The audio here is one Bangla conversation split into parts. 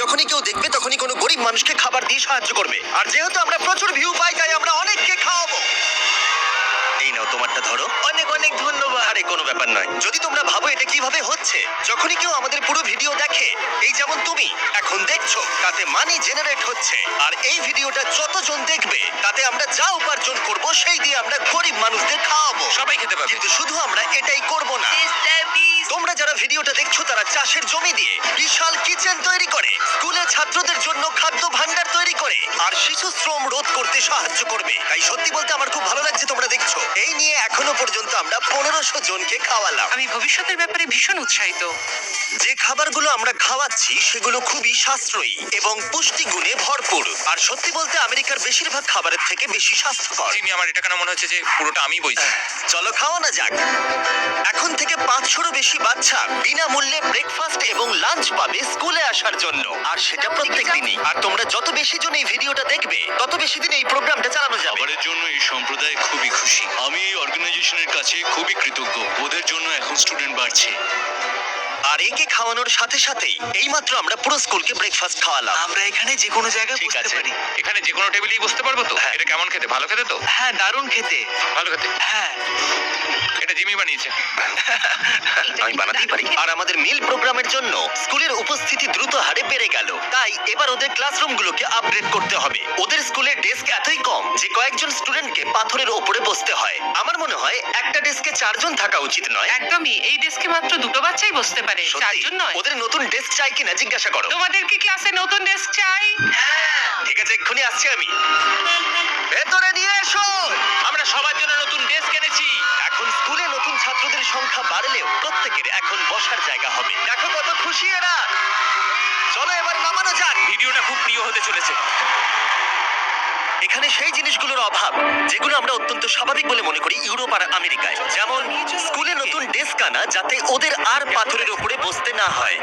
যখনই কেউ দেখবে তখনই কোনো গরিব মানুষকে খাবার দিয়ে সাহায্য করবে। আর যেহেতু আমরা প্রচুর ভিউ পাই তাই আমরা অনেককে খাওয়াবো। এই নাও তোমারটা ধরো। অনেক অনেক ধন্যবাদ। আরে কোনো ব্যাপার নয়। যদি তোমরা ভাবো এটা কীভাবে হচ্ছে যখনই কেউ আমাদের পুরো ভিডিও দেখে এই যেমন তুমি এখন দেখছ তাতে মানি জেনারেট হচ্ছে। আর এই ভিডিওটা যতজন দেখবে তাতে আমরা যা উপার্জন করব সেই দিয়ে আমরা গরিব মানুষদের খাওয়াবো। সবাই খেতে পাবে কিন্তু শুধু আমরা এটাই করব না। তোমরা যারা ভিডিওটা দেখছ তারা চাষের জমি দিয়ে বিশাল কিচেন তৈরি করে। স্কুলে ছাত্রদের জন্য খাদ্য ভান্ডার তৈরি করে আর শিশু শ্রম রোধ করতে সাহায্য করবে। তাই সত্যি বলতে আমার খুব ভালো লাগছে তোমরা দেখছ। এই নিয়ে এখনও পর্যন্ত আমরা পনেরোশো জনকে খাওয়ালাম। আমি ভবিষ্যতের ব্যাপারে ভীষণ উৎসাহিত। যে খাবারগুলো আমরা খাওয়াচ্ছি সেগুলো খুবই সাশ্রয়ী এবং পুষ্টিগুণে ভরপুর। আর সত্যি বলতে আমেরিকার বেশিরভাগ খাবারের থেকে বেশি স্বাস্থ্যকর। জিমি আমার এটা কেন মনে হচ্ছে যে পুরোটা আমি বইছি? চলো খাওয়ানো যাক। এখন থেকে পাঁচশোরও বেশি বাচ্চা বিনামূল্যে ব্রেকফাস্ট এবং লাঞ্চ পাবে স্কুলে আসার জন্য। আর সেটা প্রত্যেক দিনই। আর তোমরা যত বেশি জন এই ভিডিওটা দেখবে তত বেশি দিন এই প্রোগ্রামটা চালানো যাবে। খাবারের জন্য এই সম্প্রদায় খুবই খুশি। আমি এই অর্গানাইজেশনের কাছে খুবই কৃতজ্ঞ। ওদের জন্য এখন স্টুডেন্ট বাড়ছে। আর একে খাওয়ানোর সাথে সাথেই এইমাত্র আমরা পুরো স্কুলকে ব্রেকফাস্ট খাওয়ালাম। আমরা এখানে যে কোনো জায়গায় ঠিক বসতে আছে। পারি। এখানে যে কোনো টেবিলেই বসতে পারব তো? হ্যাঁ। এটা কেমন খেতে? ভালো খেতে তো? হ্যাঁ দারুণ খেতে। ভালো খেতে। হ্যাঁ। এটা জিমি বানিয়েছে। আমি বানাতেই পারি। আর আমাদের মিল প্রোগ্রামের জন্য স্কুলের উপস্থিতি দ্রুত হারে বেড়ে গেল। তাই এবার ওদের ক্লাসরুমগুলোকে আপগ্রেড করতে হবে। ওদের স্কুলের ডেস্ক এতই কম যে কয়েকজন স্টুডেন্টকে পাথরের ওপরে বসতে হয়। আমার মনে হয় একটা ডেস্কে চারজন থাকা উচিত নয়। একদমই। এই ডেস্কে মাত্র দুটো বাচ্চাই বসতে পারে চারজন নয় ওদের নতুন ডেস্ক চাই কিনা জিজ্ঞাসা করো। তোমাদের কি ক্লাসে নতুন ডেস্ক চাই? হ্যাঁ ঠিক আছে এক্ষুনি আসছি আমি। ভেতরে নিয়ে এসো! আমরা সবার জন্য নতুন ড্রেস কিনেছি এখন স্কুলে নতুন ছাত্রদের সংখ্যা বাড়লেও প্রত্যেকের এখন বসার জায়গা হবে। দেখো কত খুশি এরা! চলো এবার নামানো যাক। ভিডিওটা খুব প্রিয় হতে চলেছে। এখানে সেই জিনিসগুলোর অভাব যেগুলো আমরা অত্যন্ত স্বাভাবিক বলে মনে করি ইউরোপ আর আমেরিকায়। যেমন স্কুলে নতুন ডেস্ক আনা যাতে ওদের আর পাথরের উপরে বসতে না হয়।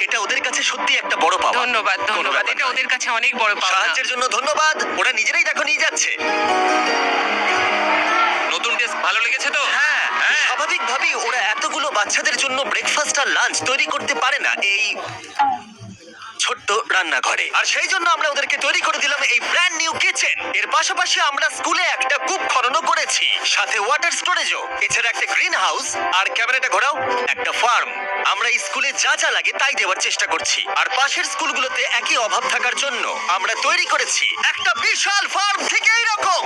এটা ওদের কাছে সত্যি একটা বড় পাওয়া। ধন্যবাদ ধন্যবাদ। এটা ওদের কাছে অনেক বড় পাওয়া। সাহায্যের জন্য ধন্যবাদ। ওরা নিজেরাই দেখো নিয়ে যাচ্ছে। নতুন ডেস্ক ভালো লেগেছে তো? হ্যাঁ হ্যাঁ। স্বাভাবিকভাবেই ওরা এতগুলো বাচ্চাদের জন্য ব্রেকফাস্ট আর লাঞ্চ তৈরি করতে পারে না। এই ছোট্ট রান্নাঘরে। আর সেই জন্য আমরা ওদেরকে তৈরি করে দিলাম এই ব্র্যান্ড নিউ কিচেন এর পাশাপাশি আমরা স্কুলে একটা কূপ খননও করেছি, সাথে ওয়াটার স্টোরেজও এছাড়া একটা গ্রিন হাউস আর ক্যামেরাটা ঘোরাও, একটা ফার্ম আমরা স্কুলে যা যা লাগে তাই দেওয়ার চেষ্টা করছি। আর পাশের স্কুলগুলোতে একই অভাব থাকার জন্য আমরা তৈরি করেছি একটা বিশাল ফার্ম থেকে এইরকম।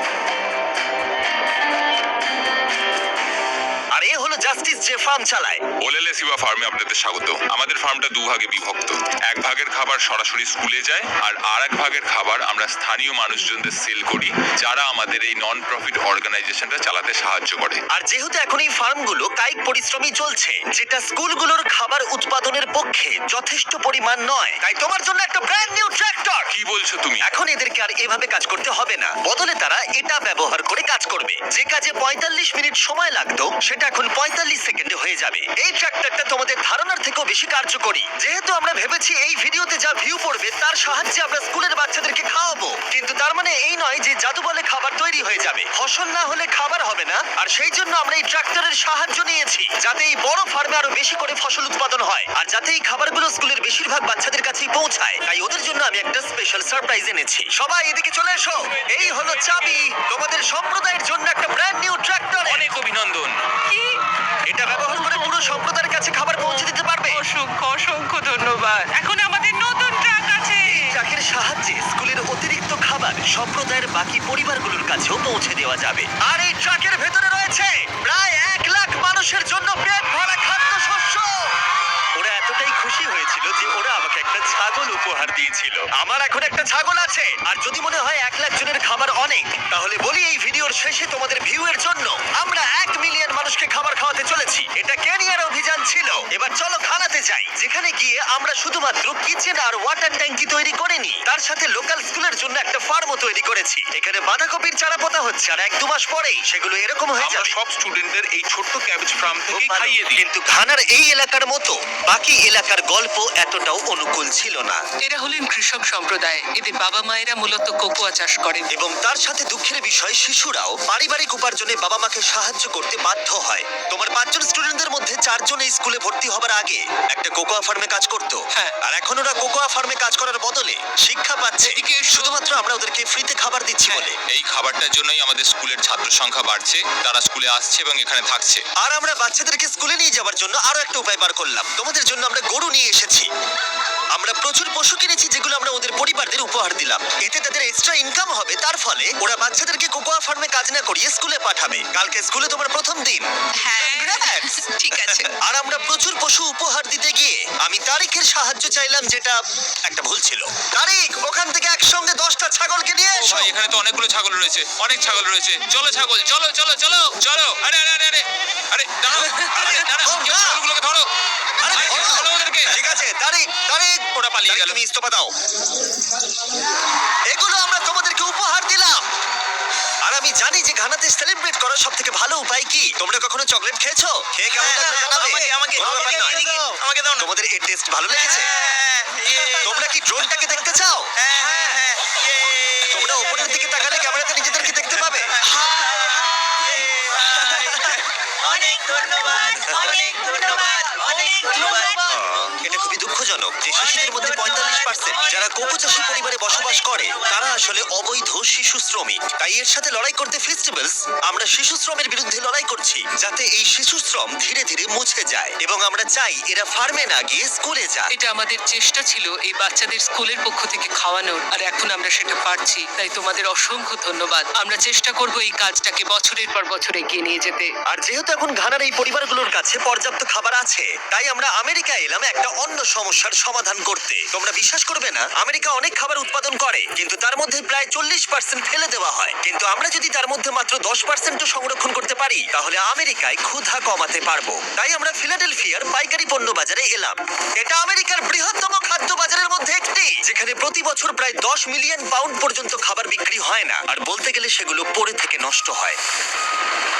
আর এ হলো জাস্টিস যে ফার্ম চালায়। ওলেলে সিবা ফার্মে আপনাদের স্বাগত। আমাদের ফার্মটা দুভাগে বিভক্ত। এক ভাগের খাবার সরাসরি স্কুলে যায় আর আর এক ভাগের খাবার আমরা স্থানীয় মানুষজনদের সেল করি যারা আমাদের এই নন প্রফিট অর্গানাইজেশনটা চালাতে সাহায্য করে। আর যেহেতু এখন এই ফার্মগুলো কায়িক চলছে যেটা স্কুলগুলোর খাবার উৎপাদনের পক্ষে যথেষ্ট পরিমাণ নয়। তাই তোমার জন্য একটা ব্র্যান্ড নিউ ট্র্যাক্টর কি বলছো তুমি? এখন এদেরকে আর এভাবে কাজ করতে হবে না। বদলে তারা এটা ব্যবহার করে কাজ করবে। যে কাজে ৪৫ মিনিট সময় লাগতো সেটা এখন ৪৫ সেকেন্ডে হয়ে যাবে। এই ট্র্যাক্টরটা তোমাদের ধারণার থেকেও বেশি কার্যকরী। যেহেতু আমরা ভেবেছি এই ভিডিওতে যা ভিউ পড়বে তার সাহায্যে আমরা স্কুলের বাচ্চাদেরকে খাওয়াবো। কিন্তু তার মানে এই নয় যে জাদু বলে খাবার তৈরি হয়ে যাবে। ফসল না হলে খাবার হবে না আর সেই জন্য আমরা এই ট্রাক্টরের সাহায্য নিয়েছি যাতে এই বড় ফার্মে আরও বেশি করে ফসল উৎপাদন হয় আর যাতে এই খাবারগুলো স্কুলের বেশিরভাগ বাচ্চাদের কাছেই পৌঁছায়। তাই ওদের জন্য আমি একটা স্পেশাল সারপ্রাইজ এনেছি। সবাই এদিকে চলে এসো। এই হলো চাবি। তোমাদের সম্প্রদায়ের জন্য একটা ব্র্যান্ড নিউ ট্রাক্টর অনেক অভিনন্দন। কি এটা ব্যবহার করে পুরো সম্প্রদায়ের কাছে খাবার পৌঁছে দিতে পারবে। অসংখ্য অসংখ্য ধন্যবাদ। এখন আমাদের নতুন ট্রাক আছে। ট্রাকের সাহায্যে স্কুলের অতিরিক্ত খাবার সম্প্রদায়ের বাকি পরিবারগুলোর কাছেও পৌঁছে দেওয়া যাবে। আর এই ট্রাকের ভেতরে রয়েছে প্রায় এক লাখ মানুষের জন্য পেট ভরা খাদ্যশস্য ওরা এতটাই খুশি হয়েছিল যে ওরা আমাকে একটা ছাগল উপহার দিয়েছিল। আমার এখন একটা ছাগল আছে। আর যদি মনে হয় এক লাখ জনের খাবার অনেক তাহলে বলি এই ভিডিওর শেষে তোমাদের ভিউ এর জন্য আমরা এক মিলিয়ন মানুষকে খাবার খাওয়াতে চলেছি। এটা কেনিয়ার অভিযান ছিল। এবার চলো খানাতে যাই যেখানে গিয়ে আমরা শুধুমাত্র কিচেন আর ওয়াটার ট্যাঙ্কি তৈরি করিনি। তার সাথে লোকাল স্কুলের জন্য একটা ফার্মও তৈরি করেছি। এখানে বাঁধাকপির চারা পোতা হচ্ছে আর এক দু মাস পরেই সেগুলো এরকম হয়ে যাবে। সব স্টুডেন্টদের এই ছোট্ট ক্যাবেজ ফার্ম ভালো। খাইয়ে দিই। কিন্তু ঘানার এই এলাকার মতো বাকি এলাকার গল্প এতটাও অনুকূল ছিল না। এরা হলেন কৃষক সম্প্রদায়। এদের বাবা মায়েরা মূলত কোকোয়া চাষ করেন। এবং তার সাথে দুঃখের বিষয় শিশুরাও পারিবারিক উপার্জনে বাবা মাকে সাহায্য করতে বাধ্য হয়। তোমার পাঁচজন স্টুডেন্টদের মধ্যে চারজন এই স্কুলে ভর্তি হবার আগে একটা কোকোয়া ফার্মে কাজ করত। হ্যাঁ। আর এখন ওরা কোকোয়া ফার্মে কাজ করার বদলে শিক্ষা পাচ্ছে। এদিকে এসো। শুধুমাত্র আমরা ওদেরকে ফ্রিতে খাবার দিচ্ছি বলে। এই খাবারটার জন্যই আমাদের স্কুলের ছাত্র সংখ্যা বাড়ছে। তারা স্কুলে আসছে এবং এখানে থাকছে। আর আমরা বাচ্চাদেরকে স্কুলে নিয়ে যাওয়ার জন্য আরও একটা উপায় বার করলাম। তোমাদের জন্য আমরা গরু নিয়ে এসেছি। আমরা প্রচুর পশু কিনেছি যেগুলো আমরা ওদের পরিবারদের উপহার দিলাম। এতে তাদের এক্সট্রা ইনকাম হবে তার ফলে ওরা বাচ্চাদেরকে কোকোয়া ফার্মে কাজ না করিয়ে স্কুলে পাঠাবে। কালকে স্কুলে তোমার প্রথম দিন। Congrats! ঠিক আছে। আর আমরা প্রচুর পশু উপহার দিতে গিয়ে আমি তারিখের সাহায্য চাইলাম যেটা একটা ভুল ছিল। তারিখ ওখান থেকে একসঙ্গে দশটা ছাগলকে নিয়ে এসো। ভাই এখানে তো অনেকগুলো ছাগল রয়েছে। অনেক ছাগল রয়েছে। চলো ছাগল চলো চলো চলো চলো। আরে আরে আরে আরে আরে দাঁড়াও আরে দাঁড়াও ও, কেউ না। ছাগলগুলোকে ধরো আরে ভাই, ধরো। ধরো ওদেরকে ঠিক আছে তারিখ তারিখ ওরা পালিয়ে তারিখ, গেল। তুমি ইস্তফা দাও। এগুলো আমরা তোমাদেরকে উপহার দিলাম। আর আমি জানি যে ঘানাতে সেলিব্রেট করার সব থেকে ভালো উপায় কি। তোমরা কখনো চকলেট খেয়েছো? খেয়ে কেমন লাগল? জানাবে আমাকে আমাকে। দাও, তোমাদের এই টেস্ট ভালো লেগেছে? হ্যাঁ, তোমরা কি ড্রোনটাকে দেখতে চাও? হ্যাঁ, হ্যাঁ, হ্যাঁ, তোমরা উপরের দিকে তাকালে ক্যামেরাতে নিজেদেরকে দেখতে পাবে অনেক ধন্যবাদ অনেক ধন্যবাদ অনেক ধন্যবাদ এটা দুঃখজনক যে শিশুদের মধ্যে পঁয়তাল্লিশ পার্সেন্ট যারা কোকো চাষী পরিবারে বসবাস করে তারা আসলে অবৈধ শিশু শ্রমিক। তাই এর সাথে লড়াই করতে ফেস্টিভ্যালস আমরা শিশু শ্রমের বিরুদ্ধে লড়াই করছি যাতে এই শিশু শ্রম ধীরে ধীরে মুছে যায়। এবং আমরা চাই এরা ফার্মে না গিয়ে স্কুলে যাক। এটা আমাদের চেষ্টা ছিল এই বাচ্চাদের স্কুলের পক্ষ থেকে খাওয়ানোর আর এখন আমরা সেটা পারছি। তাই তোমাদের অসংখ্য ধন্যবাদ। আমরা চেষ্টা করব এই কাজটাকে বছরের পর বছর এগিয়ে নিয়ে যেতে। আর যেহেতু এখন ঘানার এই পরিবারগুলোর কাছে পর্যাপ্ত খাবার আছে তাই আমরা আমেরিকা এলাম একটা অন্য সমস্যার সমাধান করতে। তোমরা বিশ্বাস করবে না। আমেরিকা অনেক খাবার উৎপাদন করে, কিন্তু তার মধ্যে প্রায় চল্লিশ পার্সেন্ট ফেলে দেওয়া হয়। কিন্তু আমরা যদি তার মধ্যে মাত্র দশ পার্সেন্ট সংরক্ষণ করতে পারি, তাহলে আমেরিকায় ক্ষুধা কমাতে পারব। তাই আমরা ফিলাডেলফিয়ার পাইকারি পণ্য বাজারে এলাম। এটা আমেরিকার বৃহত্তম খাদ্য বাজারের মধ্যে একটি। প্রতি বছর প্রায় দশ মিলিয়ন পাউন্ড পর্যন্ত খাবার বিক্রি হয় না। আর বলতে গেলে সেগুলো পরে থেকে নষ্ট হয়।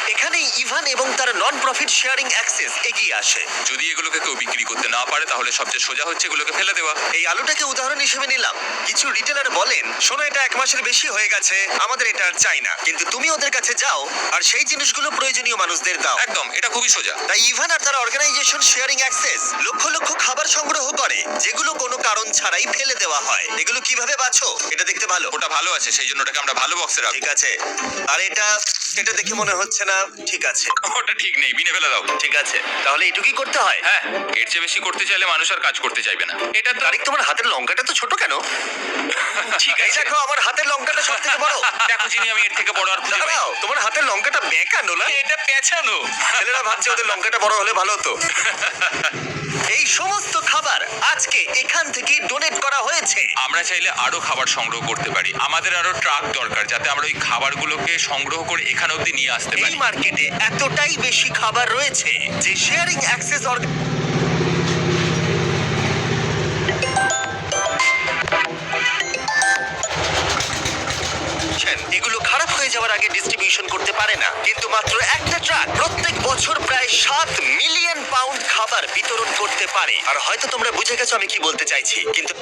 এখানেই ইভান এবং তার নন প্রফিট শেয়ারিং অ্যাক্সেস এগিয়ে আসে। যদি এগুলোকে কেউ বিক্রি করতে না পারে তাহলে সবচেয়ে সোজা হচ্ছে এগুলোকে ফেলে দেওয়া। এই আলুটাকে উদাহরণ হিসেবে নিলাম। কিছু রিটেলার বলেন শোনো এটা এক মাসের বেশি হয়ে গেছে আমাদের এটা আর চাই না। কিন্তু তুমি ওদের কাছে যাও আর সেই জিনিসগুলো প্রয়োজনীয় মানুষদের দাও। একদম এটা খুবই সোজা। তাই ইভান আর তার organisation sharing access lakh lakh খাবার সংগ্রহ করে যেগুলো কোনো কারণ ছাড়াই ফেলে দেওয়া হয়। এগুলো কীভাবে বাছো? এটা দেখতে ভালো। ওটা ভালো আছে সেই জন্য ওটাকে আমরা ভালো বক্সে রাখব। ঠিক আছে। আর এটা এটা দেখে মনে হচ্ছে না ঠিক আছে। ওটা ঠিক নেই বিনে ফেলে দাও। ঠিক আছে। তাহলে এটুকুই করতে হয়? হ্যাঁ এর চেয়ে বেশি করতে চাইলে মানুষ আর কাজ করতে চাইবে না। এটা তো তারিক তোমার হাতের লঙ্কাটা তো ছোট কেন? ঠিক আছে। দেখো আমার হাতের লঙ্কাটা সব থেকে বড়। দেখো যিনি আমি এর থেকে বড় আর খুঁজে পাই। দাঁড়াও তোমার হাতের লঙ্কাটা বেঁকানো না? এটা পেছানো ছেলেরা ভাবছে ওদের লঙ্কাটা বড় হলে ভালো হতো। এই সমস্ত খাবার আজকে এখান থেকে ডোনেট করা হয়েছে। আমরা চাইলে আরও খাবার সংগ্রহ করতে পারি। আমাদের আরও ট্রাক দরকার যাতে আমরা ওই খাবারগুলোকে সংগ্রহ করে এখানে অব্দি নিয়ে আসতে এই পারি। মার্কেটে এতটাই বেশি খাবার রয়েছে যে শেয়ারিং অ্যাক্সেস এগুলো খারাপ হয়ে যাওয়ার আগে ডিস্ট্রিবিউশন করতে পারে না। কিন্তু মাত্র একটা ট্রাক প্রত্যেক বছর প্রায় সাত মিলিয়ন পাউন্ড খাবার বিতরণ করতে পারে। আর হয়তো তোমরা বুঝে গেছো আমি কি বলতে চাইছি কিন্তু